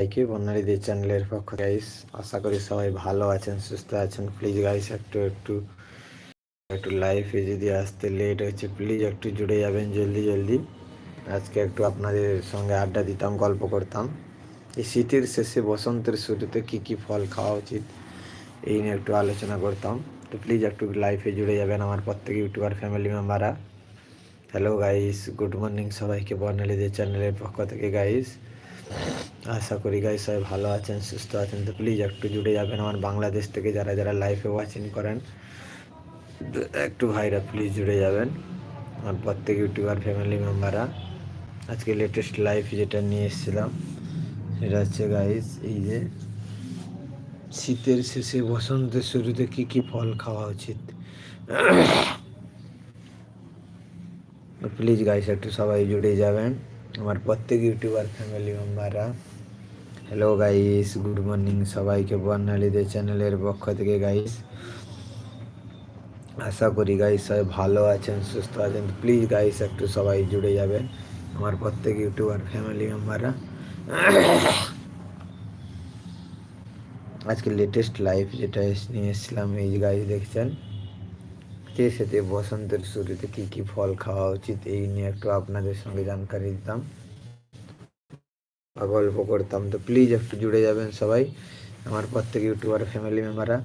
সবাইকে বর্ণালীদের চ্যানেলের পক্ষ গাইস আশা করি সবাই ভালো আছেন, সুস্থ আছেন। প্লিজ গাইস একটু একটু একটু লাইফে যদি আসতে লেট হচ্ছে প্লিজ একটু জুড়ে যাবেন জলদি জলদি। আজকে একটু আপনাদের সঙ্গে আড্ডা দিতাম, গল্প করতাম। এই শীতের শেষে, বসন্তের শুরুতে কি কি ফল খাওয়া উচিত, এই নিয়ে একটু আলোচনা করতাম। তো প্লিজ একটু লাইফে জুড়ে যাবেন আমার প্রত্যেক ইউটিউবার ফ্যামিলি মেম্বাররা হ্যালো গাইস গুড মর্নিং সবাইকে বর্ণালীদের চ্যানেলের পক্ষ থেকে গাইস আশা করি গাইস সবাই ভালো আছেন, সুস্থ আছেন। তো প্লিজ একটু জুড়ে যাবেন আমার বাংলাদেশ থেকে, যারা যারা লাইফে ওয়াচিং করেন একটু ভাইরা প্লিজ জুড়ে যাবেন। আমার প্রত্যেক ইউটিউবার ফ্যামিলি মেম্বাররা আজকে লেটেস্ট লাইফ যেটা নিয়ে এসেছিলাম, সেটা হচ্ছে গাইস এই যে শীতের শেষে বসন্তের শুরুতে কি কি ফল খাওয়া উচিত? প্লিজ গাইস একটু সবাই জুড়ে যাবেন। আমার প্রত্যেক ইউটিউবার ফ্যামিলি মেম্বাররা হ্যালো গাইস গুড মর্নিং সবাইকে বর্ণালীদের চ্যানেলের পক্ষ থেকে গাইস আশা করি গাইস সবাই ভালো আছেন, সুস্থ আছেন। প্লিজ গাইস একটু সবাই জুড়ে যাবেন, আমার প্রত্যেক ইউটিউবার ফ্যামিলি মেম্বাররা আজকে লেটেস্ট লাইফ যেটা নিয়ে এসেছিলাম, এই গাইস দেখছেন। যে সাথে বসন্তের শুরুতে কি কি ফল খাওয়া উচিত, এই নিয়ে একটু আপনাদের সঙ্গে জানকারি দিতাম গল্প করতাম। তো প্লিজ একটু জুড়ে যাবেন সবাই, আমার প্রত্যেক ইউটিউবার ফ্যামিলি মেম্বাররা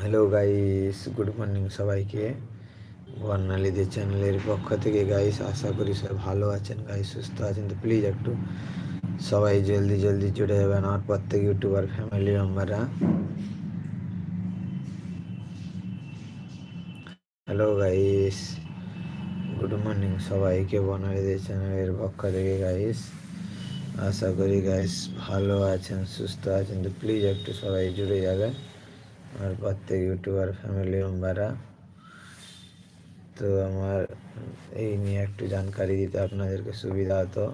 হ্যালো গাইস গুড মর্নিং সবাইকে। বর্ণালীদের চ্যানেলের পক্ষ থেকে গাইস আশা করি সবাই ভালো আছেন গাইস সুস্থ আছেন। তো প্লিজ একটু সবাই জলদি জলদি জুড়ে যাবেন, আমার প্রত্যেক ইউটিউবার ফ্যামিলি মেম্বাররা হ্যালো গাইস গুড মর্নিং সবাইকে বনালীদের চ্যানেলের পক্ষ থেকে গাইস আশা করি গাইস ভালো আছেন, সুস্থ আছেন। তো প্লিজ একটু সবাই জুড়ে যাবেন। আমার প্রত্যেক ইউটিউবার ফ্যামিলি মেম্বাররা তো আমার এই নিয়ে একটু জানকারি দিতে আপনাদেরকে সুবিধা হতো।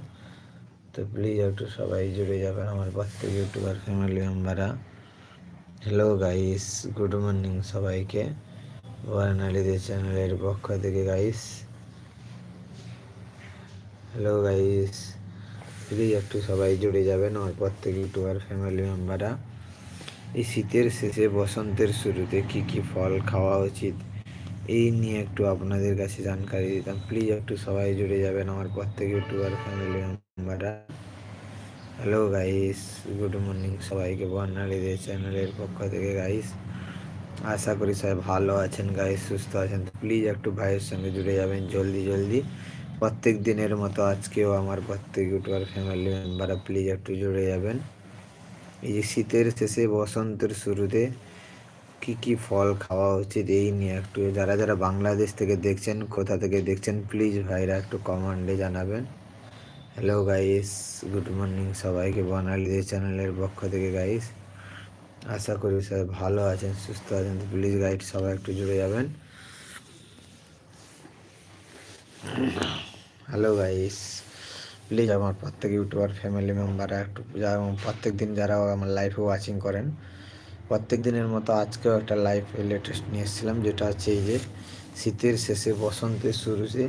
তো প্লিজ একটু সবাই জুড়ে যাবেন, আমার প্রত্যেক ইউটিউবার ফ্যামিলি মেম্বাররা হ্যালো গাইস গুড মর্নিং সবাইকে। বর্ণালীদের চ্যানেলের পক্ষ থেকে গাইস হ্যালো গাইস প্লিজ একটু সবাই জুড়ে যাবেন আমার প্রত্যেক ইউটিউবার ফ্যামিলি মেম্বাররা এই শীতের শেষে, বসন্তের শুরুতে কি কি ফল খাওয়া উচিত, এই নিয়ে একটু আপনাদের কাছে জানকারি দিতাম। প্লিজ একটু সবাই জুড়ে যাবেন আমার প্রত্যেক ইউটিউবার ফ্যামিলি মেম্বাররা হ্যালো গাইস গুড মর্নিং সবাইকে। বর্ণালীদের চ্যানেলের পক্ষ থেকে গাইস আশা করি সবাই ভালো আছেন গাইস সুস্থ আছেন। তো প্লিজ একটু ভাইয়ের সঙ্গে জুড়ে যাবেন জলদি জলদি। প্রত্যেক দিনের মতো আজকেও আমার প্রত্যেক ইউটিউবার ফ্যামিলি মেম্বাররা প্লিজ একটু জুড়ে যাবেন। এই যে শীতের শেষে বসন্তের শুরুতে কি কি ফল খাওয়া উচিত এই নিয়ে একটু যারা যারা বাংলাদেশ থেকে দেখছেন, কোথা থেকে দেখছেন প্লিজ ভাইরা একটু কমেন্টে জানাবেন। হ্যালো গাইস গুড মর্নিং সবাইকে বনালীদের চ্যানেলের পক্ষ থেকে গাইস আশা করি স্যার ভালো আছেন, সুস্থ আছেন। প্লিজ গাইড সবাই একটু জুড়ে যাবেন। হ্যালো গাইস প্লিজ আমার প্রত্যেক ইউটিউবার ফ্যামিলি মেম্বাররা একটু প্রত্যেক দিন যারা আমার লাইফে ওয়াচিং করেন, প্রত্যেক দিনের মতো আজকেও একটা লাইফ লেটেস্ট নিয়ে এসেছিলাম, যেটা হচ্ছে এই যে শীতের শেষে বসন্তের শুরুতে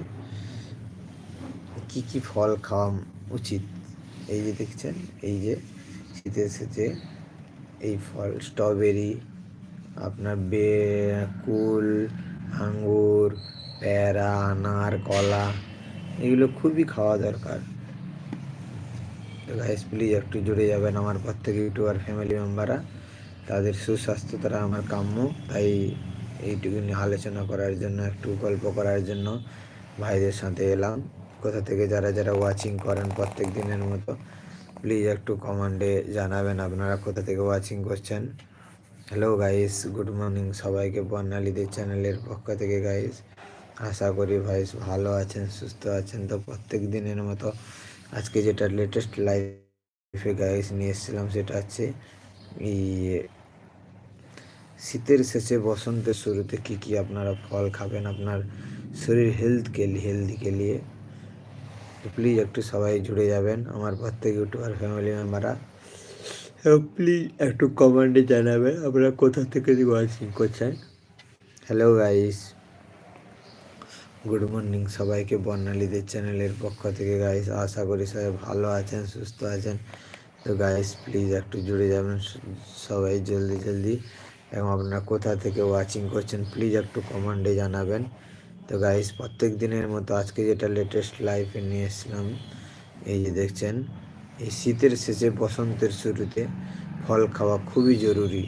কি কি ফল খাওয়া উচিত। এই যে দেখছেন, এই যে শীতের শেষে এই ফল, স্ট্রবেরি, আপনার বে, কুল, আঙ্গুর, পেয়ারা, আনার, কলা, এগুলো খুবই খাওয়া দরকার। তো গাইস প্লিজ একটু জুড়ে যাবেন আমার প্রত্যেক ইউটিউবার ফ্যামিলি মেম্বাররা তাদের সুস্বাস্থ্য, তারা আমার কাম্য। তাই এইটুকু নিয়ে আলোচনা করার জন্য, একটু গল্প করার জন্য ভাইদের সাথে এলাম। কোথা থেকে যারা যারা ওয়াচিং করেন প্রত্যেক দিনের মতো। প্লিজ একটু কমেন্টে জানাবেন আপনারা কোথা থেকে ওয়াচিং করছেন। হ্যালো গাইস গুড মর্নিং সবাইকে বর্ণালীদের চ্যানেলের পক্ষ থেকে গাইস আশা করি ভাইস ভালো আছেন, সুস্থ আছেন। তো প্রত্যেক দিনের মতো আজকে যেটা লেটেস্ট লাইফে গাইস নিয়ে এসেছিলাম সেটা হচ্ছে এই শীতের শেষে বসন্তের শুরুতে কি কি আপনারা ফল খাবেন, আপনার শরীর হেলথকে হেলদিকে নিয়ে। তো প্লিজ একটু সবাই জুড়ে যাবেন, আমার প্রত্যেক ইউটিউবার ফ্যামিলি মেম্বাররা প্লিজ একটু কমেন্টে জানাবেন, আপনারা কোথা থেকে ওয়াচিং করছেন। হ্যালো গাইস গুড মর্নিং সবাইকে বর্ণালীদের চ্যানেলের পক্ষ থেকে গাইস আশা করি সবাই ভালো আছেন, সুস্থ আছেন। তো গাইস প্লিজ একটু জুড়ে যাবেন, সবাই জলদি জলদি। এবং আপনারা কোথা থেকে ওয়াচিং করছেন প্লিজ একটু কমেন্টে জানাবেন। তো গাইস প্রত্যেক দিনের মতো আজকে যেটা লেটেস্ট লাইফে নিয়ে এসলাম এই যে দেখছেন, এই শীতের শেষে বসন্তের শুরুতে ফল খাওয়া খুবই জরুরি।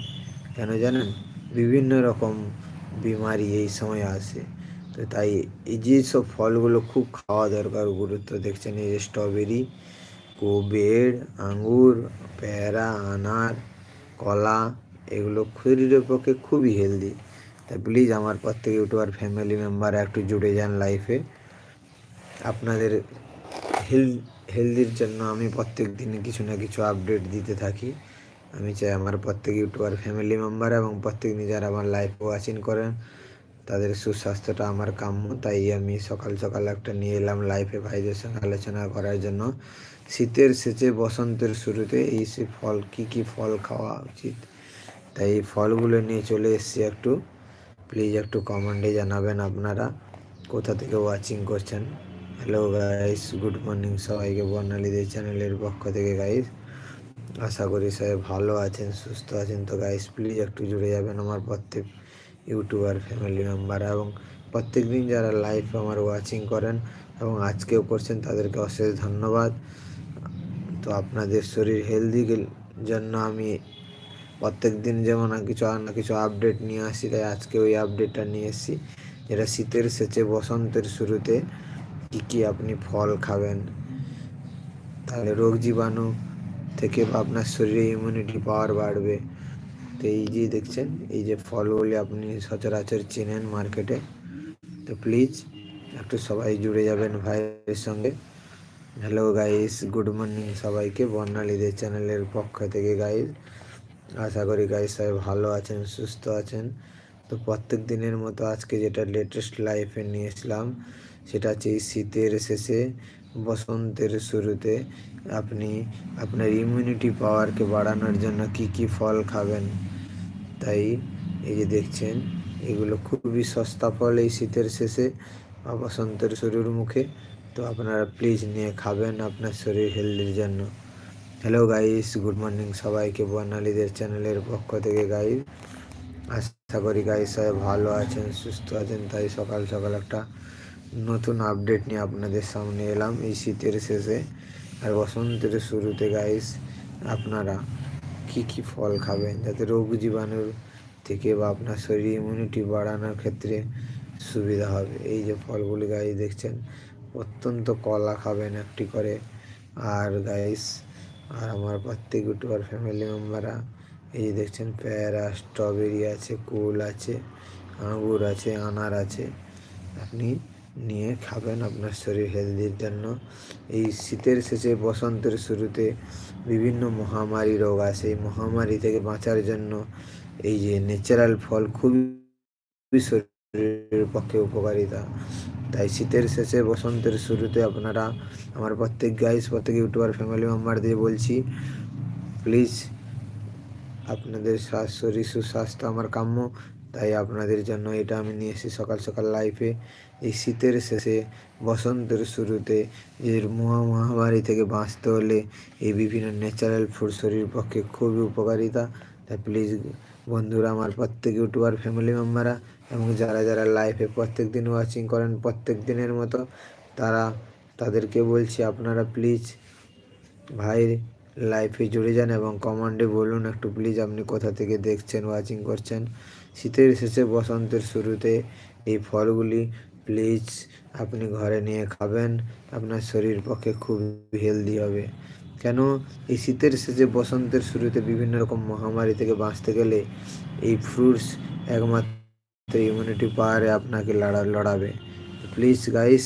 কেন জানেন? বিভিন্ন রকম বিমারি এই সময় আসে। তো তাই এই যে সব ফলগুলো খুব খাওয়া দরকার, গুরুত্ব দেখছেন এই যে স্ট্রবেরি কোবের আঙুর পেয়ারা, আনার, কলা, এগুলো শরীরের পক্ষে খুবই হেলদি তাই প্লিজ আমার প্রত্যেক ইউটিউবার ফ্যামিলি মেম্বার একটু জুড়ে যান লাইফে আপনাদের হেল হেলদির জন্য আমি প্রত্যেক দিনে কিছু না কিছু আপডেট দিতে থাকি। আমি চাই আমার প্রত্যেক ইউটিউবার ফ্যামিলি মেম্বার এবং প্রত্যেক দিন যারা আমার লাইফ ওয়াচিং করেন, তাদের সুস্বাস্থ্যটা আমার কাম্য। তাই আমি সকাল সকাল একটা নিয়ে এলাম লাইফে ভাইদের সঙ্গে আলোচনা করার জন্য। শীতের শেষে বসন্তের শুরুতে এই সে ফল, কি কি ফল খাওয়া উচিত? তাই এই ফলগুলো নিয়ে চলে এসেছি একটু। প্লিজ একটু কমেন্টে জানাবেন আপনারা। কোথা থেকে ওয়াচিং করছেন? হ্যালো গাইস গুড মর্নিং সবাইকে বর্ণালীদের চ্যানেলের পক্ষ থেকে গাইস আশা করি সবাই ভালো আছেন, সুস্থ আছেন। তো গাইস প্লিজ একটু জুড়ে যাবেন আমার প্রত্যেক ইউটিউবার ফ্যামিলি মেম্বার এবং প্রত্যেক দিন যারা লাইভ আমার ওয়াচিং করেন এবং আজকেও করছেন, তাদেরকে অশেষ ধন্যবাদ। তো আপনাদের শরীর হেলদি জন্য আমি প্রত্যেক দিন যেমন কিছু আর না কিছু আপডেট নিয়ে আসি, তাই আজকে ওই আপডেটটা নিয়ে এসেছি। যেটা শীতের শেষে বসন্তের শুরুতে কী কী আপনি ফল খাবেন? তাহলে রোগ জীবাণু থেকে আপনার শরীরে ইমিউনিটি পাওয়ার বাড়বে। তো এই যে দেখছেন, এই যে ফলগুলি আপনি সচরাচর চেনেন মার্কেটে তো প্লিজ একটু সবাই জুড়ে যাবেন ভাইয়ের সঙ্গে। হ্যালো গাইস গুড মর্নিং সবাইকে। বর্ণালীদের চ্যানেলের পক্ষ থেকে গাইস আশা করি গাইস সবাই ভালো আছেন, সুস্থ আছেন। তো প্রত্যেক দিনের মতো আজকে যেটা লেটেস্ট লাইফে নিয়েছিলাম সেটা হচ্ছে এই শীতের শেষে, বসন্তের শুরুতে আপনি আপনার ইমিউনিটি পাওয়ারকে বাড়ানোর জন্য কি কি ফল খাবেন। তাই এই যে দেখছেন, এগুলো খুবই সস্তা ফল এই শীতের শেষে বা বসন্তের শুরুর মুখে। তো আপনারা প্লিজ নিয়ে খাবেন আপনার শরীর হেলদির জন্য। হ্যালো গাইস গুড মর্নিং সবাইকে বর্ণালীদের চ্যানেলের পক্ষ থেকে গাইস আশা করি গাইস সবাই ভালো আছেন, সুস্থ আছেন। তাই সকাল সকাল একটা নতুন আপডেট নিয়ে আপনাদের সামনে এলাম এই শীতের শেষে আর বসন্তের শুরুতে গাইস আপনারা কি কি ফল খাবেন? যাতে রোগ জীবাণুর থেকে বা আপনার শরীর ইমিউনিটি বাড়ানোর ক্ষেত্রে সুবিধা হবে। এই যে ফলগুলি গাইস দেখছেন, অত্যন্ত কলা খাবেন একটি করে। আর গাইস আর আমার প্রত্যেক ইউটিউবার ফ্যামিলি মেম্বাররা এই যে দেখছেন, পেয়ারা স্ট্রবেরি আছে, কুল আছে আঙুর আছে, আনার আছে। আপনি নিয়ে খাবেন আপনার শরীর হেলদির জন্য। এই শীতের শেষে, বসন্তের শুরুতে বিভিন্ন মহামারী রোগ আসে। এই মহামারী থেকে বাঁচার জন্য এই যে ন্যাচারাল ফল খুবই শরীরের পক্ষে উপকারিতা। তাই শীতের শেষে বসন্তের শুরুতে আপনারা আমার প্রত্যেক গাইস প্রত্যেক ইউটিউবার ফ্যামিলি মেম্বার দিয়ে বলছি প্লিজ আপনাদের শরীর সুস্বাস্থ্য আমার কাম্য। তাই আপনাদের জন্য এটা আমি নিয়ে এসেছি সকাল সকাল লাইফে এই শীতের শেষে বসন্তের শুরুতে এর মহা মহামারী থেকে বাঁচতে হলে এই বিভিন্ন ন্যাচারাল ফুড শরীর পক্ষে খুবই উপকারিতা। তাই প্লিজ বন্ধুরা, আমার প্রত্যেক ইউটিউবার ফ্যামিলি মেম্বাররা এবং যারা যারা লাইফে প্রত্যেক দিন ওয়াচিং করেন প্রত্যেক দিনের মতো তারা তাদেরকে বলছি, আপনারা প্লিজ ভাই লাইফে জুড়ে যান এবং কমান্ডে বলুন, একটু প্লিজ আপনি কোথা থেকে দেখছেন ওয়াচিং করছেন। শীতের শেষে বসন্তের শুরুতে এই ফলগুলি প্লিজ আপনি ঘরে নিয়ে খাবেন, আপনার শরীর পক্ষে খুব হেলদি হবে। কেন? এই শীতের শেষে বসন্তের শুরুতে বিভিন্ন রকম মহামারী থেকে বাঁচতে গেলে এই ফ্রুটস একমাত্র ইমিউনিটি পাওয়ারে আপনাকে লড়া, লড়াবে। প্লিজ গাইস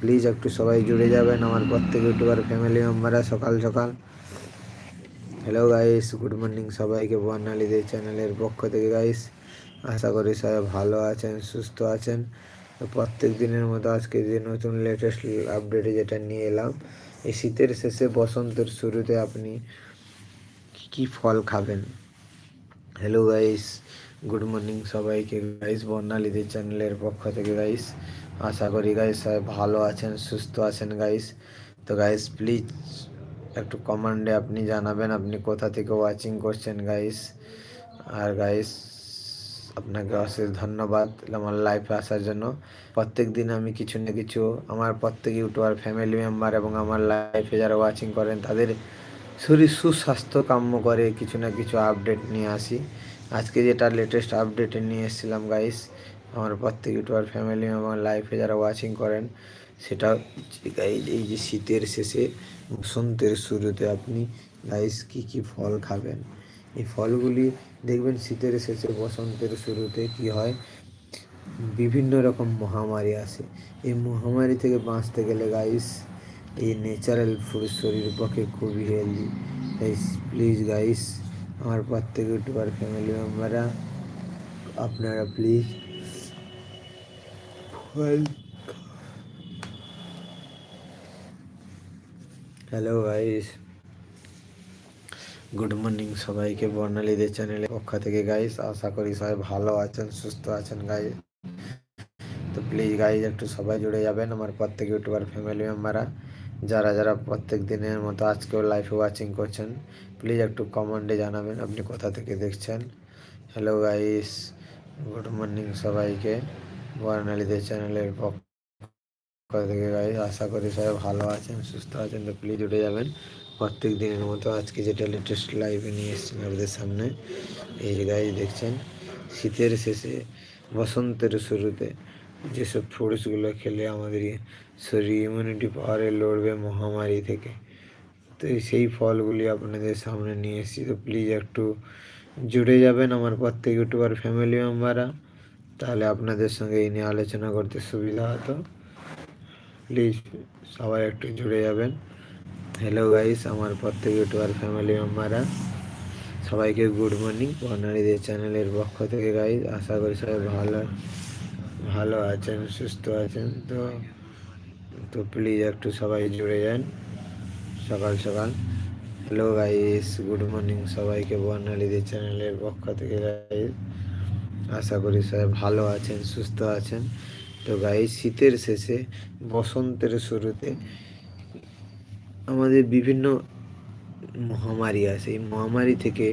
প্লিজ একটু সবাই জুড়ে যাবেন আমার প্রত্যেক ইউটিউবার ফ্যামিলি মেম্বাররা সকাল সকাল। হ্যালো গাইস গুড মর্নিং সবাইকে বর্ণালীদের চ্যানেলের পক্ষ থেকে গাইস আশা করি সবাই ভালো আছেন, সুস্থ আছেন। তো প্রত্যেক দিনের মতো আজকে যে নতুন লেটেস্ট আপডেটে যেটা নিয়ে এলাম, এই শীতের শেষে বসন্তের শুরুতে আপনি কী ফল খাবেন? হ্যালো গাইস গুড মর্নিং সবাইকে গাইস বর্ণালীদের চ্যানেলের পক্ষ থেকে গাইস আশা করি গাইস সবাই ভালো আছেন, সুস্থ আছেন গাইস তো গাইস প্লিজ একটু কমান্ডে আপনি জানাবেন, আপনি কোথা থেকে ওয়াচিং করছেন গাইস আর গাইস আপনাকে অশেষ ধন্যবাদ আমার লাইফে আসার জন্য। প্রত্যেক দিন আমি কিছু না কিছু আমার প্রত্যেক ইউটিউবার ফ্যামিলি মেম্বার এবং আমার লাইফে যারা ওয়াচিং করেন, তাদের শরীর সুস্বাস্থ্য কাম্য করে কিছু না কিছু আপডেট নিয়ে আসি। আজকে যেটা লেটেস্ট আপডেট নিয়ে এসেছিলাম গাইস আমার প্রত্যেক ইউটিউবার ফ্যামিলি আমার লাইফে যারা ওয়াচিং করেন, সেটা গাইজ এই যে শীতের শেষে বসন্তের শুরুতে আপনি গাইস কি কি ফল খাবেন? এই ফলগুলি দেখবেন শীতের শেষে বসন্তের শুরুতে কি হয়? বিভিন্ন রকম মহামারী আসে। এই মহামারী থেকে বাঁচতে গেলে গাইস এই ন্যাচারাল ফুড শরীরের পক্ষে খুবই হেলদি গাইস প্লিজ গাইস আমার প্রত্যেক ইউটিউবার ফ্যামিলি মেম্বাররা আপনারা প্লিজ ফল হ্যালো গাইস গুড মর্নিং সবাইকে বর্ণালীদের চ্যানেলের পক্ষ থেকে গাইস আশা করি সবাই ভালো আছেন সুস্থ আছেন গাইস তো প্লিজ গাইজ একটু সবাই জুড়ে যাবেন। আমার প্রত্যেক ইউটিউবার ফ্যামিলি মেম্বাররা যারা যারা প্রত্যেক দিনের মতো আজকেও লাইভে ওয়াচিং করছেন প্লিজ একটু কমেন্টে জানাবেন আপনি কোথা থেকে দেখছেন। হ্যালো গাইস গুড মর্নিং সবাইকে বর্ণালীদের চ্যানেলের পক্ষ থেকে গাইস আশা করি সবাই ভালো আছেন, সুস্থ আছেন, তো প্লিজ উঠে যাবেন। প্রত্যেক দিনের মতো আজকে যেটা লেটেস্ট লাইভে নিয়ে এসেছেন আপনাদের সামনে, এই যে গাইজ দেখছেন, শীতের শেষে বসন্তের শুরুতে যেসব ফ্রুটসগুলো খেলে আমাদের শরীর ইমিউনিটি পাওয়ারে লড়বে মহামারী থেকে। তো সেই ফলগুলি আপনাদের সামনে নিয়ে এসেছি। তো প্লিজ একটু জুড়ে যাবেন আমার প্রত্যেক ইউটিউবার ফ্যামিলি মেম্বাররা তাহলে আপনাদের সঙ্গে এই নিয়ে আলোচনা করতে সুবিধা হতো। প্লিজ সবাই একটু জুড়ে যাবেন। হ্যালো গাইস আমার প্রত্যেক ইউটিউবার ফ্যামিলি মেম্বাররা সবাইকে গুড মর্নিং বর্ণালীদের চ্যানেলের পক্ষ থেকে গাইস আশা করি সবাই ভালো ভালো আছেন, সুস্থ আছেন। তো তো প্লিজ একটু সবাই জুড়ে যান। সকাল সকাল। হ্যালো গাইস গুড মর্নিং সবাইকে বর্ণালীদের চ্যানেলের পক্ষ থেকে গাইস আশা করি সবাই ভালো আছেন, সুস্থ আছেন। তো গাইজ শীতের শেষে, বসন্তের শুরুতে আমাদের বিভিন্ন মহামারী আসে এই মহামারী থেকে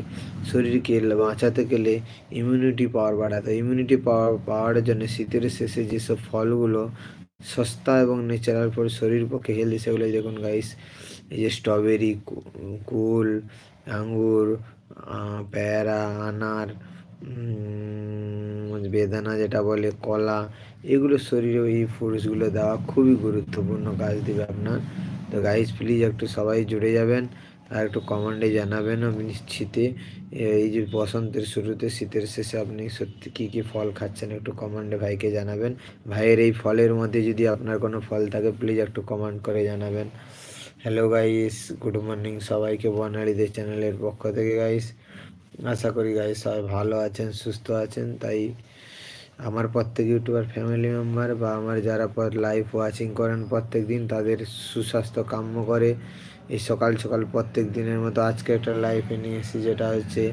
শরীরকে বাঁচাতে গেলে ইমিউনিটি পাওয়ার বাড়াতে ইমিউনিটি পাওয়ার পাওয়ার জন্য শীতের শেষে যেসব ফলগুলো সস্তা এবং ন্যাচারাল ফল শরীর পক্ষে হেলদি সেগুলো দেখুন গাইস এই যে স্ট্রবেরি কুল, আঙ্গুর পেয়ারা, আনার বেদানা যেটা বলে, কলা, এগুলো শরীরে এই ফ্রুটসগুলো দেওয়া খুবই গুরুত্বপূর্ণ কাজ দেবে আপনার। তো গাইস প্লিজ একটু সবাই জুড়ে যাবেন আর একটু কমেন্টে জানাবেন আপনি শীতে এই যে বসন্তের শুরুতে, শীতের শেষে আপনি সত্যি কী কী ফল খাচ্ছেন একটু কমেন্টে ভাইকে জানাবেন। ভাইয়ের এই ফলের মধ্যে যদি আপনার কোনো ফল থাকে প্লিজ একটু কমেন্ট করে জানাবেন। হ্যালো গাইস গুড মর্নিং সবাইকে বনারীদের চ্যানেলের পক্ষ থেকে গাইস আশা করি গাইস সবাই ভালো আছেন, সুস্থ আছেন। তাই আমার প্রত্যেক ইউটিউবার ফ্যামিলি মেম্বার বা আমার যারা লাইভ ওয়াচিং করেন প্রত্যেক দিন তাদের সুস্বাস্থ্য কাম্য করে। এই সকাল সকাল প্রত্যেক দিনের মতো আজকে একটা লাইফে নিয়ে এসেছি, যেটা হচ্ছে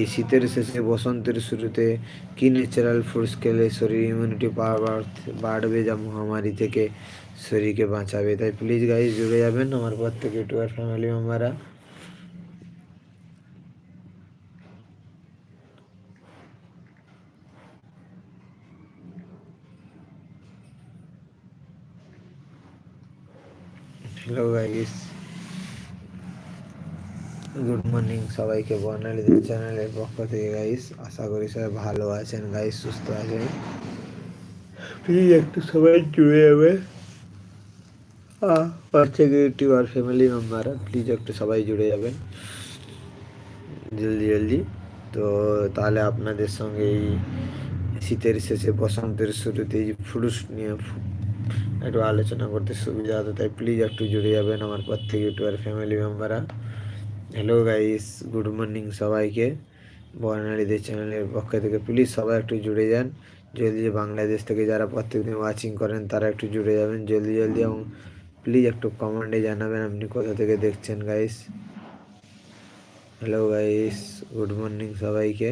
এই শীতের শেষে, বসন্তের শুরুতে কি ন্যাচারাল ফুডস খেলে শরীর ইমিউনিটি পাওয়ার বাড়বে যা মহামারী থেকে শরীরকে বাঁচাবে। তাই প্লিজ গাইজ জুড়ে যাবেন আমার প্রত্যেক ইউটিউবার ফ্যামিলি মেম্বাররা হ্যালো গাইস গুড মর্নিং সবাইকে বর্ণালীদের চ্যানেলের পক্ষ থেকে গাইস আশা করি সবাই ভালো আছেন গাইস সুস্থ আছেন। প্লিজ একটু সবাই জুড়ে যাবে। থেকে ইউটিউবার ফ্যামিলি মেম্বার প্লিজ একটু সবাই জুড়ে যাবেন। জলদি জলদি। তো তাহলে আপনাদের সঙ্গে এই শীতের শেষে, বসন্তের শুরুতে এই ফ্রুটস নিয়ে একটু আলোচনা করতে সুবিধা হতো, তাই প্লিজ একটু জুড়ে যাবেন আমার প্রত্যেক ইউটিউবার ফ্যামিলি মেম্বাররা হ্যালো গাইস গুড মর্নিং সবাইকে। বর্ণালীদের চ্যানেলের পক্ষ থেকে প্লিজ সবাই একটু জুড়ে যান। জলদি বাংলাদেশ থেকে যারা প্রত্যেকদিন ওয়াচিং করেন, তারা একটু জুড়ে যাবেন। জলদি জলদি এবং প্লিজ একটু কমেন্টে জানাবেন আপনি কোথা থেকে দেখছেন guys hello guys good morning সবাইকে।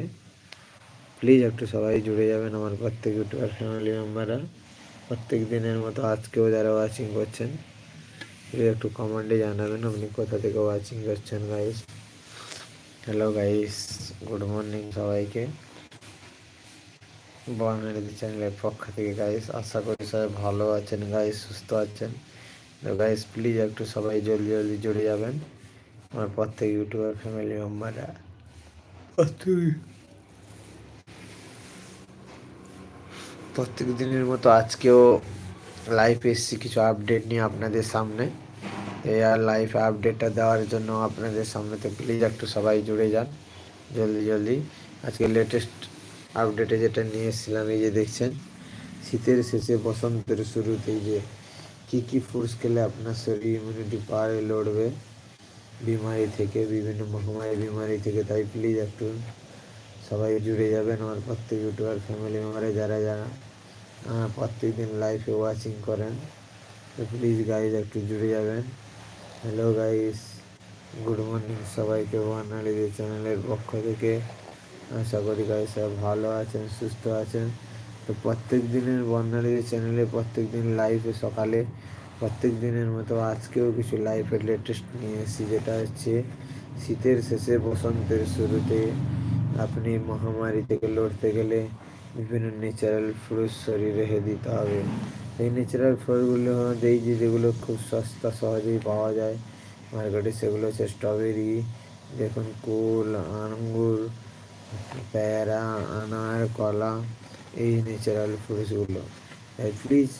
প্লিজ একটু সবাই জুড়ে যাবেন আমার প্রত্যেক ইউটিউবার ফ্যামিলি মেম্বাররা প্রত্যেক দিনের মতো আজকেও যারা ওয়াচিং করছেন একটু কমেন্টে জানাবেন আপনি কোথা থেকে ওয়াচিং করছেন guys hello guys good morning সবাইকে। বর্ণালী চ্যানেলের পক্ষ থেকে গাইস আশা করি সবাই ভালো আছেন গাইস সুস্থ আছেন। তো গাইস প্লিজ একটু সবাই জলদি জলদি জুড়ে যাবেন। আমার প্রত্যেক ইউটিউবার ফ্যামিলি মেম্বাররা প্রত্যেক দিনের মতো আজকেও লাইভ এসছি, কিছু আপডেট নিয়ে আপনাদের সামনে। এই আর লাইভ আপডেটটা দেওয়ার জন্য আপনাদের সামনে তো প্লিজ একটু সবাই জুড়ে যান, জলদি জলদি। আজকে লেটেস্ট আপডেটে যেটা নিয়ে এসেছিলাম, এই যে দেখছেন, শীতের শেষে বসন্তের শুরুতেই যে কী কী ফ্রুটস খেলে আপনার শরীর ইমিউনিটি পাওয়ারে লড়বে। বিমারি থেকে, বিভিন্ন মহামারী বিমারি থেকে, তাই প্লিজ একটু সবাই জুড়ে যাবেন, আমার প্রত্যেক ইউটিউবার ফ্যামিলি মেম্বারে যারা যারা। প্রত্যেক দিন লাইফে ওয়াচিং করেন। তো প্লিজ গাইজ একটু জুড়ে যাবেন। হ্যালো গাইস গুড মর্নিং সবাইকে বাঙালিদের চ্যানেলের পক্ষ থেকে। আশা করি গাইজ সব ভালো আছেন, সুস্থ আছেন। তো প্রত্যেক দিনের বর্ণালীদের চ্যানেলে প্রত্যেক দিন লাইভে সকালে প্রত্যেক দিনের মতো আজকেও কিছু লাইফের লেটেস্ট নিয়ে এসেছি, যেটা হচ্ছে শীতের শেষে বসন্তের শুরুতে। আপনি মহামারী থেকে লড়তে গেলে বিভিন্ন ন্যাচারাল ফ্রুট শরীরে দিতে হবে। এই ন্যাচারাল ফ্রুটগুলো এই যে যেগুলো খুব সস্তা সহজেই পাওয়া যায়। মার্কেটে সেগুলো হচ্ছে স্ট্রবেরি দেখুন কুল, আঙ্গুর, পেয়ারা, আনার, কলা, এই ন্যাচারাল ফ্রুটসগুলো তাই প্লিজ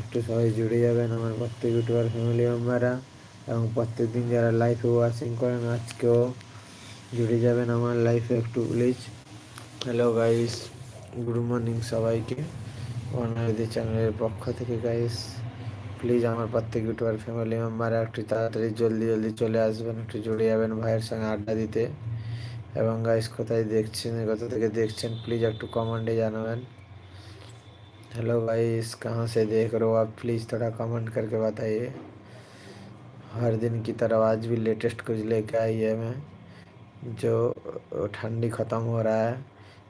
একটু সবাই জুড়ে যাবেন আমার প্রত্যেক ইউটিউবার ফ্যামিলি মেম্বাররা এবং প্রত্যেক দিন যারা লাইফে ওয়াচিং করেন, আজকেও জুড়ে যাবেন আমার লাইফে একটু please hello guys good morning সবাইকে অনারদি চ্যানেলের পক্ষ থেকে গাইস প্লিজ আমার প্রত্যেক ইউটিউবার ফ্যামিলি মেম্বার একটু তাড়াতাড়ি জলদি জলদি চলে আসবেন একটু জুড়ে যাবেন ভাইয়ের সঙ্গে আড্ডা দিতে এবং গাইস কোথায় দেখছেন কোথা থেকে দেখছেন প্লিজ একটু কমেন্টে জানাবেন हेलो गाइस कहाँ से देख रहे हो आप प्लीज़ थोड़ा कमेंट करके बताइए हर दिन की तरह आज भी लेटेस्ट कुछ लेके आई है मैं जो ठंडी ख़त्म हो रहा है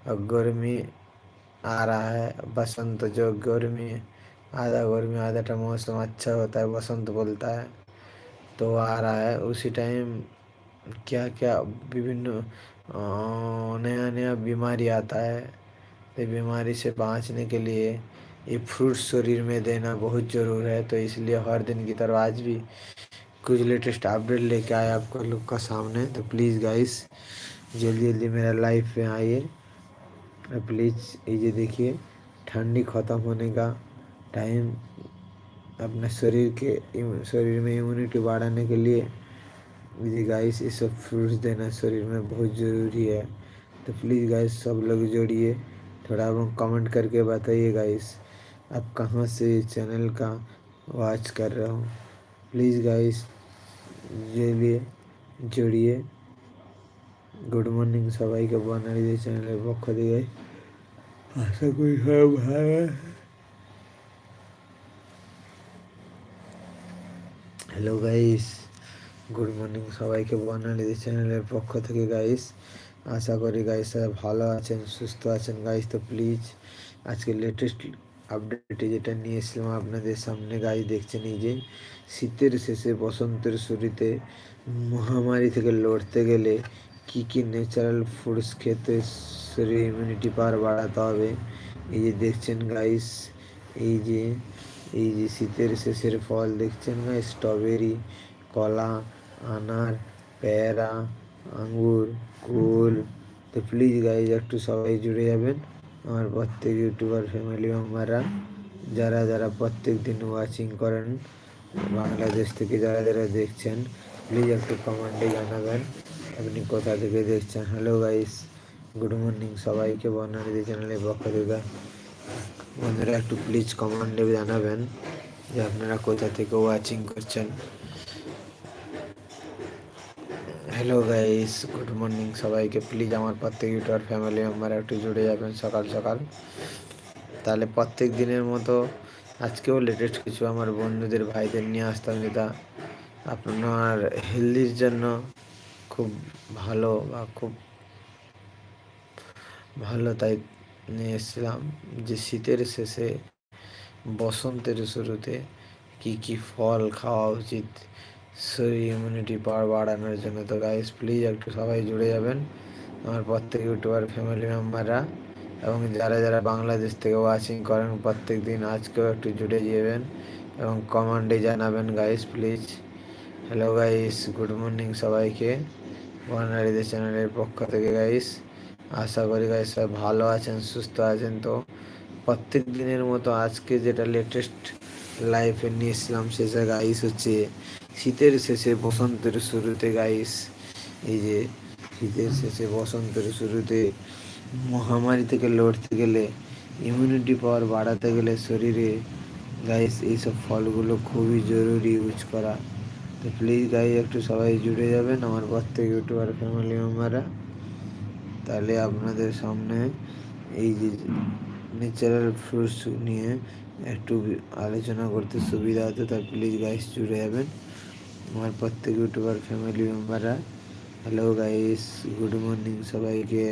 और गर्मी आ रहा है। बसंत जो गर्मी, आधा गर्मी, आधा टाइम मौसम अच्छा होता है, बसंत बोलता है। तो आ रहा है। उसी टाइम क्या क्या विभिन्न नया नया बीमारी आता है। तो बीमारी से बाँचने के लिए ये फ्रूट्स शरीर में देना बहुत ज़रूर है। तो इसलिए हर दिन की तरह आज भी कुछ लेटेस्ट अपडेट लेके आए आपको लोग का सामने। तो प्लीज़ गाइस जल्दी जल्दी मेरा लाइफ में आइए। प्लीज़ ये देखिए, ठंडी ख़त्म होने का टाइम अपने शरीर के शरीर में इम्यूनिटी बढ़ाने के लिए मुझे गाइस ये सब फ्रूट्स देना शरीर में बहुत ज़रूरी है। तो प्लीज़ गाइस सब लोग जोड़िए, थोड़ा बहुत कमेंट करके बताइए गाइस आप कहाँ से चैनल का वॉच कर रहे हो? प्लीज़ गाइस लिए जोड़िए। গুড মর্নিং সবাইকে বনারীদের চ্যানেলের পক্ষ থেকে। আশা করি সবাই ভালো হ্যালো গাইস গুড মর্নিং সবাইকে বর্ণালীদের চ্যানেলের পক্ষ থেকে গাইস আশা করি গাইস ভালো আছেন, সুস্থ আছেন। গাইস তো প্লিজ আজকে লেটেস্ট আপডেটে যেটা নিয়ে এসেছিলাম আপনাদের সামনে গাইস দেখছেন এই যে শীতের শেষে বসন্তের শুরুতে মহামারী থেকে লড়তে গেলে কি কি ন্যাচারাল ফুডস খেতে শরীর ইমিউনিটি পাওয়ার বাড়াতে হবে? এই যে দেখছেন গাইস এই যে এই যে শীতের শেষের ফল দেখছেন গাইস স্ট্রবেরি কলা, আনার, পেয়ারা, আঙ্গুর, কুল। তো প্লিজ গাইজ একটু সবাই জুড়ে যাবেন। আমার প্রত্যেক ইউটিউবার ফ্যামিলি মেম্বাররা যারা যারা প্রত্যেক দিন ওয়াচিং করেন, বাংলাদেশ থেকে যারা যারা দেখছেন প্লিজ একটু কমেন্টে জানাবেন। আপনি কোথা থেকে দেখছেন? হ্যালো গাইস গুড মর্নিং সবাইকে বর্ণানিধি চ্যানেলের পক্ষ থেকে। বন্ধুরা, একটু প্লিজ কমেন্টে জানাবেন যে আপনারা কোথা থেকে ওয়াচিং করছেন। হ্যালো গাইস গুড মর্নিং সবাইকে। প্লিজ আমার প্রত্যেক ইউটিউবার ফ্যামিলি মেম্বার একটু জুড়ে যাবেন সকাল সকাল। তাহলে প্রত্যেক দিনের মতো আজকেও লেটেস্ট কিছু আমার বন্ধুদের ভাইদের নিয়ে আসতাম যেটা আপনার হেলদির জন্য খুব ভালো বা খুব ভালো তাই নিয়ে এসেছিলাম যে শীতের শেষে বসন্তের শুরুতে কি কি ফল খাওয়া উচিত, শরীর ইমিউনিটি পাওয়ার বাড়ানোর জন্য। তো গাইস প্লিজ একটু সবাই জুড়ে যাবেন আমার প্রত্যেক ইউটিউবার ফ্যামিলি মেম্বাররা এবং যারা যারা বাংলাদেশ থেকে ওয়াচিং করেন, প্রত্যেক দিন আজকেও একটু জুড়ে যাবেন এবং কমেন্টে জানাবেন। Guys please hello guys good morning সবাইকে। বর্ণারীদের চ্যানেলের পক্ষ থেকে গাইস আশা করি গাইস সব ভালো আছেন, সুস্থ আছেন। তো প্রত্যেক দিনের মতো আজকে যেটা লেটেস্ট লাইফে নিয়েছিলাম সেটা গাইস হচ্ছে শীতের শেষে বসন্তের শুরুতে গাইস এই যে শীতের শেষে বসন্তের শুরুতে মহামারী থেকে লড়তে গেলে ইমিউনিটি পাওয়ার বাড়াতে গেলে শরীরে গাইস এইসব ফলগুলো খুবই জরুরি ইউজ করা। তো প্লিজ গাই একটু সবাই জুড়ে যাবেন, আমার পর প্রত্যেক ইউটিউবার ফ্যামিলি মেম্বাররা তাহলে আপনাদের সামনে এই যে ন্যাচারাল ফ্রুটস নিয়ে একটু আলোচনা করতে সুবিধা হতো তাই প্লিজ গাইস জুড়ে যাবেন। আমার প্রত্যেক ইউটিউবার ফ্যামিলি মেম্বাররা হ্যালো গাইস গুড মর্নিং সবাইকে।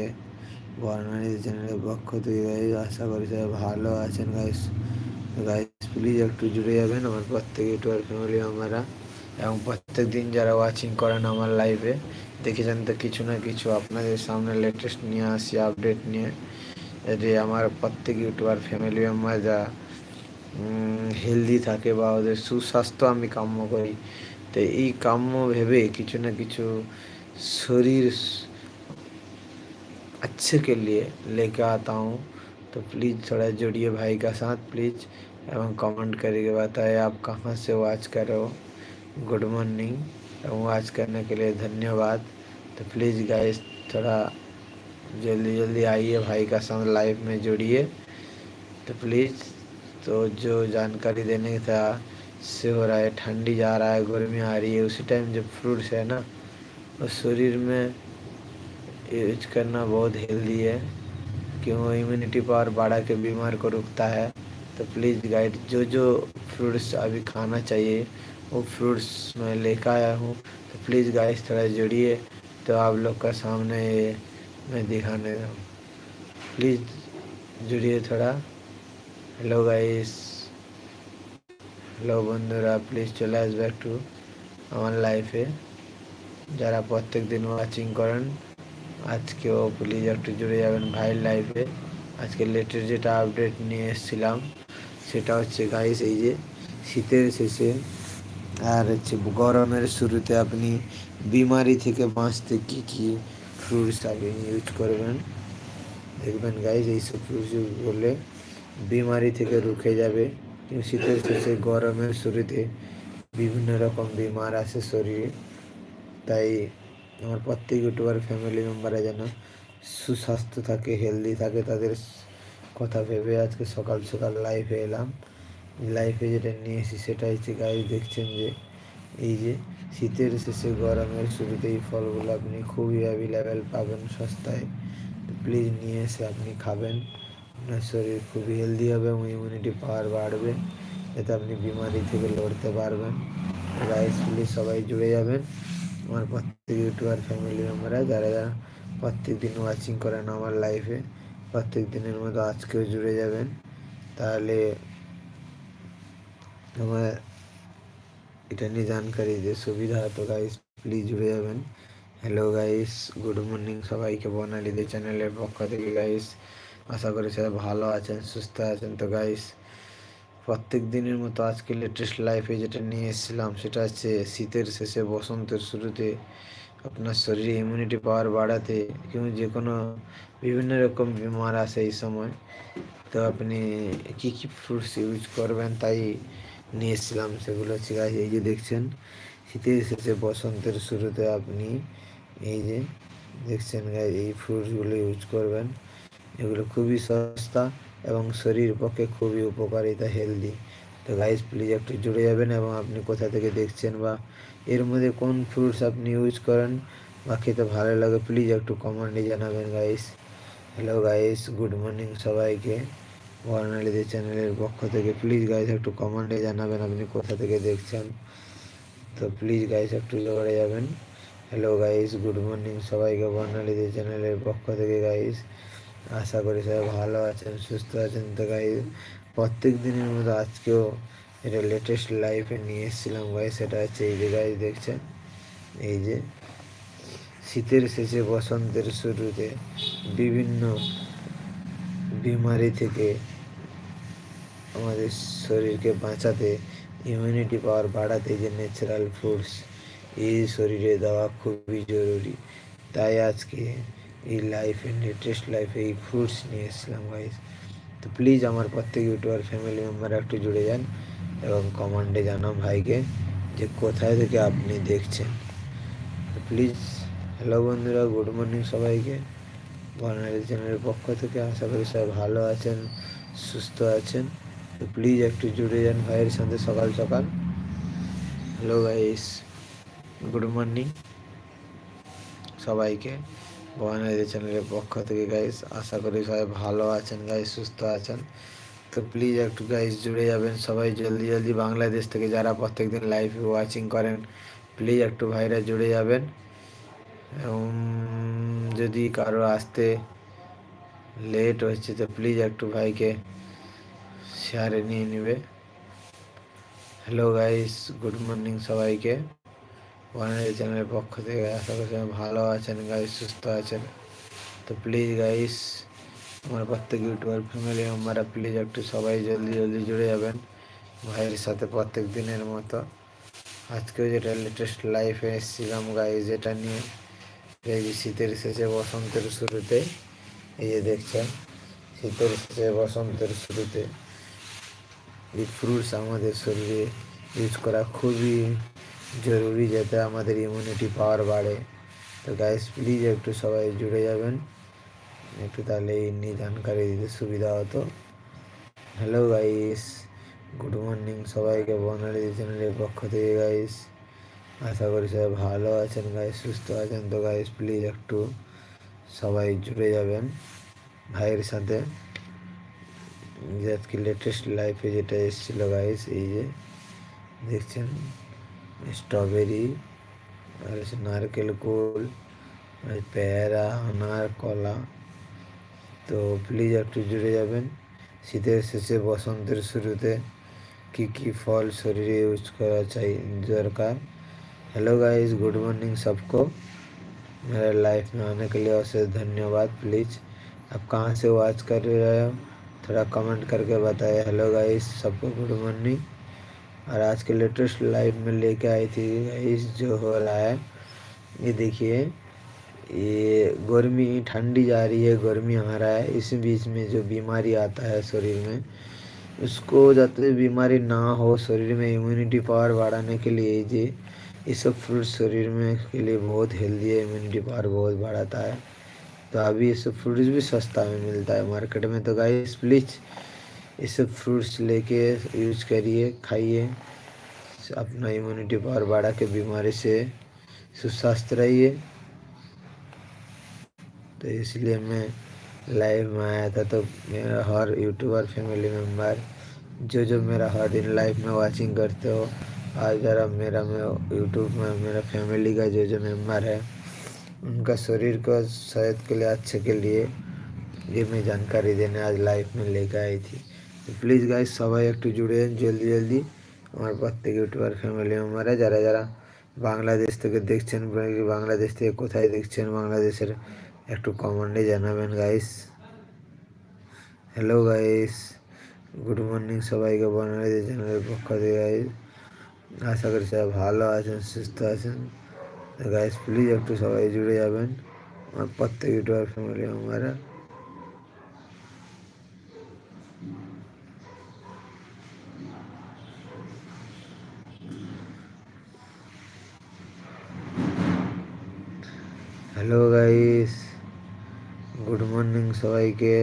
বর্ণালী চ্যানেলের পক্ষ থেকে গাইস আশা করি সবাই ভালো আছেন গাইস গাইস প্লিজ একটু জুড়ে যাবেন, আমার পর প্রত্যেক ইউটিউবার ফ্যামিলি মেম্বাররা এবং প্রত্যেক দিন যারা ওয়াচিং করেন আমার লাইভে দেখেছেন তো কিছু না কিছু আপনাদের সামনে লেটেস্ট নিয়ে আসি আপডেট নিয়ে যে আমার প্রত্যেক ইউটিউবার ফ্যামিলি মেম্বার যা হেলদি থাকে বা ওদের সুস্বাস্থ্য আমি কাম্য করি তো এই কাম্য ভেবে কিছু না কিছু शरीर अच्छे के लिए लेके आता हूँ तो प्लीज़ थोड़ा जुड़िए भाई का साथ प्लीज़ एवं कमेंट करके बताए आप कहाँ से वॉच कर रहे हो Good morning. एवं वॉच करने के लिए धन्यवाद। तो प्लीज़ गाइस थोड़ा जल्दी जल्दी आइए भाई का संग लाइव में जुड़िए। तो प्लीज़ तो जो जानकारी देने था, से हो रहा है, ठंडी जा रहा है, गर्मी आ रही है, उसी टाइम जब फ्रूट्स है ना और शरीर में यूज़ करना बहुत हेल्दी है। क्यों? इम्यूनिटी पावर बढ़ा के बीमार को रुकता है। तो प्लीज़ गाइड जो जो फ्रूट्स अभी खाना चाहिए वो फ्रूट्स मैं लेकर आया हूँ तो प्लीज़ गाइस थोड़ा जुड़िए तो आप लोग का सामने ये मैं दिखाने हूँ प्लीज़ जुड़िए थोड़ा हेलो गाइस हेलो बंधुरा प्लीज़ चले আসবে একটু আমার লাইফে যারা প্রত্যেক দিন ওয়াচিং করেন আজকেও প্লিজ একটু জুড়ে যাবেন ভাইয়ের লাইফে আজকে লেটেস্ট যেটা আপডেট নিয়ে এসেছিলাম সেটা হচ্ছে গাইস এই যে শীতের শেষে আর হচ্ছে গরমের শুরুতে আপনি বিমারি থেকে বাঁচতে কী কী ফ্রুটস আপনি ইউজ করবেন? দেখবেন গাইস এইসব ফ্রুটস ইউজ করলে বিমারি থেকে রুখে যাবে। শীতের শেষে গরমের শুরুতে বিভিন্ন রকম বিমার আসে শরীরে। তাই আমার প্রত্যেক ইউটিউবার ফ্যামিলি মেম্বাররা যেন সুস্বাস্থ্য থাকে হেলদি থাকে, তাদের কথা ভেবে আজকে সকাল সকাল লাইভে এলাম। লাইফে যেটা নিয়ে এসেছি, সেটা হচ্ছে গাই দেখছেন যে, এই যে শীতের শেষে গরমের শুরুতে এই ফলগুলো আপনি খুবই অ্যাভেলেবেল পাবেন সস্তায়। প্লিজ নিয়ে এসে আপনি খাবেন। আপনার শরীর খুবই হেলদি হবে এবং ইমিউনিটি পাওয়ার বাড়বে। যাতে আপনি বিমারি থেকে লড়তে পারবেন। গাইস প্লিজ সবাই জুড়ে যাবেন। আমার প্রত্যেক ইউটিউবার ফ্যামিলি মেম্বাররা যারা যারা প্রত্যেক দিন ওয়াচিং করেন আমার লাইফে প্রত্যেক দিনের মতো আজকেও জুড়ে যাবেন। তাহলে আমার এটা নিয়ে জানকারি যে সুবিধা হতো গাইস প্লিজ জুড়ে যাবেন। হ্যালো গাইস গুড মর্নিং সবাইকে বনালিদের চ্যানেলের পক্ষ থেকে গাইস আশা করি সবাই ভালো আছেন, সুস্থ আছেন। তো গাইস প্রত্যেক দিনের মতো আজকে লেটেস্ট লাইফে যেটা নিয়ে এসেছিলাম, সেটা হচ্ছে শীতের শেষে বসন্তের শুরুতে আপনার শরীরে ইমিউনিটি পাওয়ার বাড়াতে কিংবা যে কোনো বিভিন্ন রকম বিমার আসে এই সময়। তো আপনি কী কী ফ্রুটস ইউজ করবেন তাই নিয়ে এসেছিলাম, সেগুলো হচ্ছে গাছ এই যে দেখছেন শীতের শেষে বসন্তের শুরুতে আপনি, এই যে দেখছেন গাছ এই ফ্রুটসগুলো ইউজ করবেন, এগুলো খুবই সস্তা এবং শরীর পক্ষে খুবই উপকারিতা হেলদি তো গাইস প্লিজ একটু জুড়ে যাবেন এবং আপনি কোথা থেকে দেখছেন বা এর মধ্যে কোন ফ্রুটস আপনি ইউজ করেন বা খেতে ভালো লাগে প্লিজ একটু কমেন্টে জানাবেন guys hello guys good morning সবাইকে। বর্ণালীদের চ্যানেলের পক্ষ থেকে। প্লিজ গাইস একটু কমেন্টে জানাবেন আপনি কোথা থেকে দেখছেন। তো প্লিজ গাইস একটু জোরে যাবেন। হ্যালো গাইস গুড মর্নিং সবাইকে বর্ণালীদের চ্যানেলের পক্ষ থেকে গাইস আশা করি সবাই ভালো আছেন, সুস্থ আছেন। তো গাই প্রত্যেক দিনের মতো আজকেও এটা লেটেস্ট লাইফে নিয়ে এসেছিলাম ভাই সেটা হচ্ছে এই যে গাছ দেখছেন, এই যে শীতের শেষে বসন্তের শুরুতে বিভিন্ন বিমারি থেকে আমাদের শরীরকে বাঁচাতে ইমিউনিটি পাওয়ার বাড়াতে যে ন্যাচারাল ফুডস এই শরীরে দেওয়া খুবই জরুরি। তাই আজকে এই লাইফে লেটেস্ট লাইফে এই ফ্রুটস নিয়ে এসেছিলাম গাইস তো প্লিজ আমার প্রত্যেক ইউটিউবার ফ্যামিলি মেম্বার একটু জুড়ে যান এবং কমান্ডে জানান ভাইকে যে কোথায় থেকে আপনি দেখছেন। প্লিজ হ্যালো বন্ধুরা গুড মর্নিং সবাইকে। বর্ণালী চ্যানেলের পক্ষ থেকে আশা করি সবাই ভালো আছেন, সুস্থ আছেন। তো প্লিজ একটু জুড়ে যান ভাইয়ের সাথে সকাল সকাল। হ্যালো গাইস গুড মর্নিং সবাইকে বর্ণালী চ্যানেলের পক্ষ থেকে গাইস আশা করি সবাই ভালো আছেন গাইস সুস্থ আছেন। তো প্লিজ একটু গাইস জুড়ে যাবেন সবাই, জলদি জলদি বাংলাদেশ থেকে যারা প্রত্যেকদিন লাইভ ওয়াচিং করেন প্লিজ একটু ভাইরা জুড়ে যাবেন। এবং যদি কারও আসতে লেট হচ্ছে, তো প্লিজ একটু ভাইকে শেয়ারে নিয়ে নেবে হ্যালো গাইস গুড মর্নিং সবাইকে ওয়ানের চ্যানেলের পক্ষ থেকে আশা করি সবাই ভালো আছেন গাইস সুস্থ আছেন তো প্লিজ গাইস আমার প্রত্যেক ইউটিউবার ফ্যামিলি মেম্বাররা প্লিজ একটু সবাই জলদি জলদি জুড়ে যাবেন ভাইয়ের সাথে প্রত্যেক দিনের মতো আজকেও যেটা লেটেস্ট লাইফে এসেছিলাম গাইস যেটা নিয়ে এই যে শীতের শেষে বসন্তের শুরুতে এই যে দেখছেন শীতের শেষে বসন্তের শুরুতে এই ফ্রুটস আমাদের শরীরে ইউজ করা খুবই জরুরি যাতে আমাদের ইমিউনিটি পাওয়ার বাড়ে। তো গাইস প্লিজ একটু সবাই জুড়ে যাবেন। একটু তাহলে এই নিয়ে জানকারি দিতে সুবিধা হতো। হ্যালো গাইস গুড মর্নিং সবাইকে বনারি চ্যানেলের পক্ষ থেকে গাইস আশা করি সবাই ভালো আছেন গাইস সুস্থ আছেন। তো গাইস প্লিজ একটু সবাই জুড়ে যাবেন ভাইয়ের সাথে। যে আজকে লেটেস্ট লাইফে যেটা এসেছিলো গাইস এই যে দেখছেন স্ট্রবেরি আর হচ্ছে নারকেল কুল আর পেয়ারা আনার কলা তো প্লিজ একটু জুড়ে যাবেন শীতের শেষে বসন্তের শুরুতে কি কি ফল শরীরে ইউজ করা চাই দরকার हेलो गाइस गुड मॉर्निंग सबको मेरे लाइफ में आने के लिए अवश्य धन्यवाद प्लीज़ आप कहाँ से वॉच कर रहे हो थोड़ा कमेंट करके बताइए हेलो गाइस सबको गुड मॉर्निंग और आज के लेटेस्ट लाइव में लेके आई थी गाइस जो हो रहा है। ये देखिए, ये गर्मी, ठंडी जा रही है, गर्मी आ रहा है। इस बीच में जो बीमारी आता है शरीर में, उसको जाते बीमारी ना हो शरीर में इम्यूनिटी पावर बढ़ाने के लिए ये ये सब फ्रूट शरीर में के लिए बहुत हेल्दी है इम्यूनिटी पावर बहुत बढ़ाता है। तो अभी ये सब फ्रूट्स भी सस्ता में मिलता है। मार्केट में तो गाइस प्लीज़ ये सब फ्रूट्स लेके यूज़ करिए, खाइए। अपना इम्यूनिटी पावर बढ़ा के बीमारी से सुस्वस्थ रहिए। तो इसलिए मैं लाइव में आया था तो मेरा हर यूट्यूबर फैमिली मेंबर जो जो मेरा हर दिन लाइव में वाचिंग करते हो, आज जरा मेरा मैं यूट्यूब में मेरा फैमिली का जो जो मेंबर है उनका शरीर को सेहत के लिए अच्छे के लिए ये मैं जानकारी देने आज लाइव में लेकर आई थी তো প্লিজ গাইজ সবাই একটু জুড়ে যান জলদি জলদি আমার প্রত্যেক ইউটিউবার ফ্যামিলি মেম্বারে যারা যারা বাংলাদেশ থেকে দেখছেন বাংলাদেশ থেকে কোথায় দেখছেন বাংলাদেশের একটু কমেন্টে জানাবেন guys hello guys good morning সবাইকে বাংলাদেশ চ্যানেলের পক্ষ থেকে গাইস আশা করি সবাই ভালো আছেন সুস্থ আছেন গাইস প্লিজ একটু সবাই জুড়ে যাবেন। আমার প্রত্যেক ইউটিউবার ফ্যামিলি মেম্বাররা হ্যালো গাইস গুড মর্নিং সবাইকে।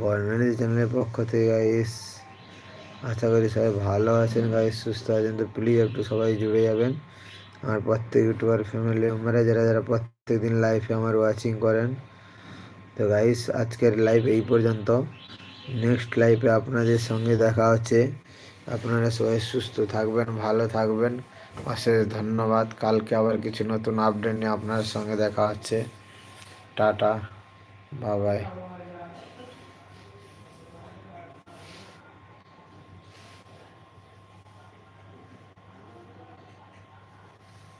বর্ণালী চ্যানেলের পক্ষ থেকে গাইস আশা করি সবাই ভালো আছেন গাইস সুস্থ আছেন। তো প্লিজ একটু সবাই জুড়ে যাবেন। আমার প্রত্যেক ইউটিউবার ফ্যামিলি মেম্বাররা যারা যারা প্রত্যেক দিন লাইভে আমার ওয়াচিং করেন। তো গাইস আজকের লাইভ এই পর্যন্ত। নেক্সট লাইফে আপনাদের সঙ্গে দেখা হচ্ছে। আপনারা সবাই সুস্থ থাকবেন, ভালো থাকবেন। অশেষ ধন্যবাদ। কালকে আবার কিছু নতুন আপডেট নিয়ে আপনার সঙ্গে দেখা হচ্ছে। টাটা বাবাই